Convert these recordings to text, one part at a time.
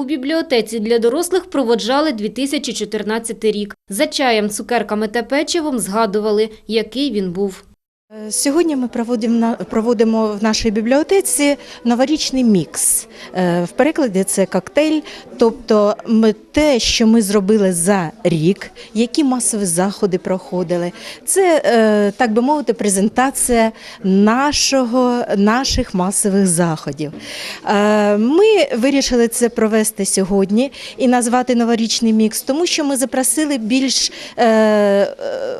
У бібліотеці для дорослих проводжали 2014 рік. За чаєм, цукерками та печивом згадували, який він був. Е, Сьогодні ми проводимо, в нашій бібліотеці новорічний мікс. Е, В перекладі це коктейль, тобто ми, те, що ми зробили за рік, які масові заходи проходили. Це, е, так би мовити, презентація нашого, наших масових заходів. Ми вирішили це провести сьогодні і назвати новорічний мікс, тому що ми запросили більш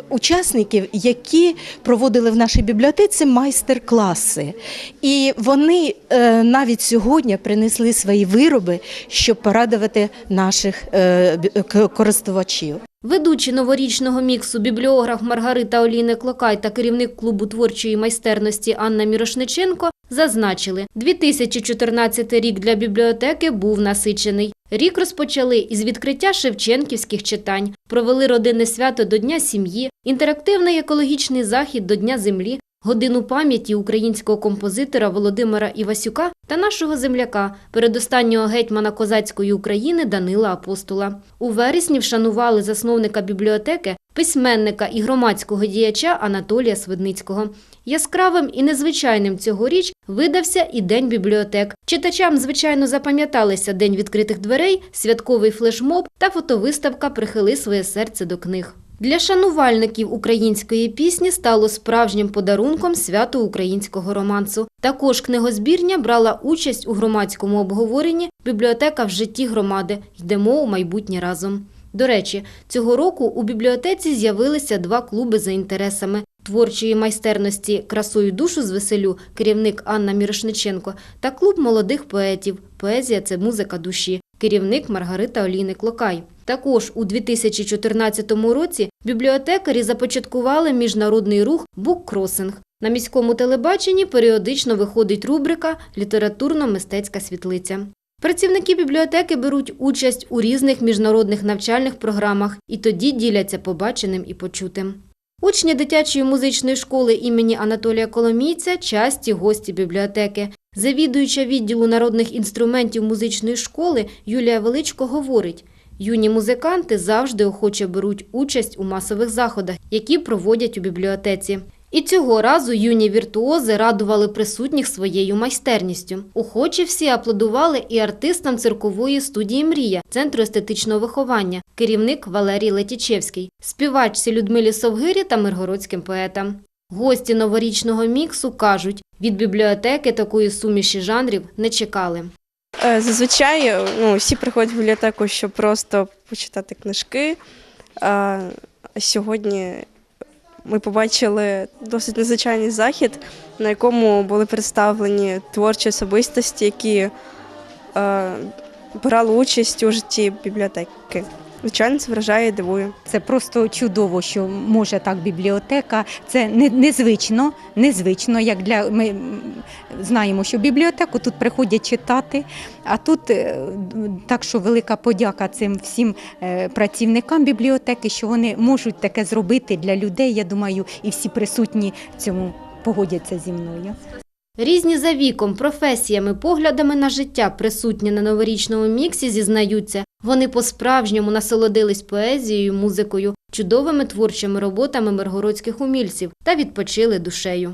учасників, які проводили в нашій бібліотеці майстер-класи. І вони е, навіть сьогодні принесли свої вироби, щоб порадувати наших е, к- користувачів. Ведучі новорічного міксу бібліограф Маргарита Олійник Клокай та керівник клубу творчої майстерності Анна Мірошниченко зазначили, 2014 рік для бібліотеки був насичений. Рік розпочали із відкриття шевченківських читань, провели родинне свято до Дня сім'ї, інтерактивний екологічний захід до Дня землі, годину пам'яті українського композитора Володимира Івасюка та нашого земляка, передостаннього гетьмана козацької України Данила Апостола. У вересні вшанували засновника бібліотеки, письменника і громадського діяча Анатолія Свидницького. Яскравим і незвичайним цьогоріч видався і День бібліотек. Читачам, звичайно, запам'яталися День відкритих дверей, святковий флешмоб та фотовиставка «Прихили своє серце до книг». Для шанувальників української пісні стало справжнім подарунком свято українського романсу. Також книгозбірня брала участь у громадському обговоренні «Бібліотека в житті громади. Йдемо у майбутнє разом». До речі, цього року у бібліотеці з'явилися два клуби за інтересами творчої майстерності «Красою душу з веселю» керівник Анна Мірошниченко та клуб молодих поетів «Поезія – це музика душі» керівник Маргарита Олійник Локай. Також у 2014 році бібліотекарі започаткували міжнародний рух «Буккросинг». На міському телебаченні періодично виходить рубрика «Літературно-мистецька світлиця». Працівники бібліотеки беруть участь у різних міжнародних навчальних програмах і тоді діляться побаченим і почутим. Учні дитячої музичної школи імені Анатолія Коломійця – часті гості бібліотеки. Завідуюча відділу народних інструментів музичної школи Юлія Величко говорить, юні музиканти завжди охоче беруть участь у масових заходах, які проводять у бібліотеці. І цього разу юні віртуози радували присутніх своєю майстерністю. Охочі всі аплодували і артистам циркової студії «Мрія» Центру естетичного виховання, керівник Валерій Летічевський, співачці Людмилі Совгирі та миргородським поетам. Гості новорічного міксу кажуть, від бібліотеки такої суміші жанрів не чекали. Е, Зазвичай ну, всі приходять в бібліотеку, щоб просто почитати книжки. А сьогодні ми побачили досить незвичайний захід, на якому були представлені творчі особистості, які е, брали участь у житті бібліотеки. Звичайно, це вражає і дивує. Це просто чудово, що може так бібліотека. Це не- незвично, незвично, як для ми знаємо, що бібліотеку тут приходять читати. А тут е, так, що велика подяка цим всім е, працівникам бібліотеки, що вони можуть таке зробити для людей. Я думаю, і всі присутні цьому погодяться зі мною. Різні за віком, професіями, поглядами на життя присутні на новорічному міксі зізнаються. Вони по-справжньому насолодились поезією, музикою, чудовими творчими роботами миргородських умільців та відпочили душею.